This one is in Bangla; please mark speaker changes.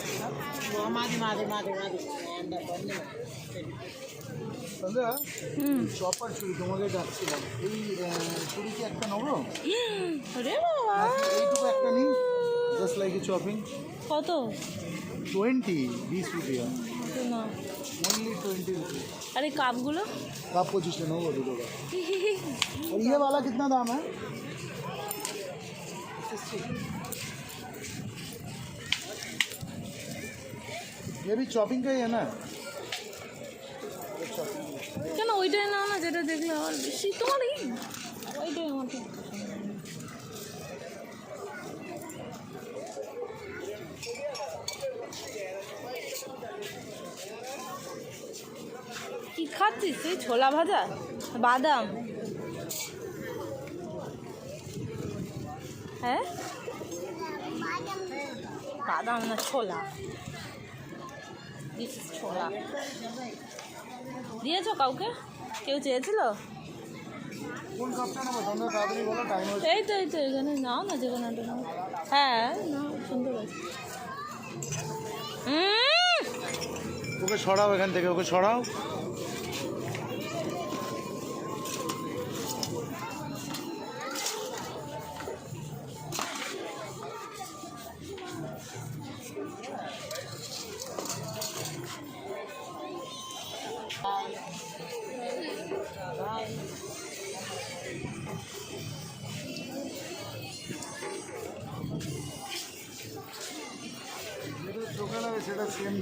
Speaker 1: మాది మాది మాది మాది బండి
Speaker 2: সন্ধ্যা
Speaker 3: হুম
Speaker 2: চপার চুড়ি তোমাকে ডাকছিলাম এই আহ, চুড়ি কি একটা নেবো
Speaker 3: আরে বাবা
Speaker 2: এইটুকু একটা নিই জাস্ট লাইক এ চপিং
Speaker 3: কত
Speaker 2: টোয়েন্টি বিশ রুপিয়া
Speaker 3: কত না
Speaker 2: ओनली ट्वेंटी रुपीज
Speaker 3: আরে কাপগুলো
Speaker 2: आप पच्चीस लेना होगा दो का और ये वाला कितना दाम है ये भी चॉपिंग का ही है ना
Speaker 3: কেন ওইটাই নাও না যেটা দেখলে আমার বেশি তোমার এই ওইটাই আমার ঠিক। কি খাচ্ছিস তুই ছোলা ভাজা বাদাম হ্যাঁ বাদাম না ছোলা দিস ছোলা দিয়েছ কাউকে? কেউ চেয়েছিল? এই তো এই তো, এখানে নাও না যে কোনো নাও। হ্যাঁ নাও, সুন্দর
Speaker 2: ওকে সরাও এখান থেকে, ওকে সরাও। যেটা চোখে লাগে সেটা সেম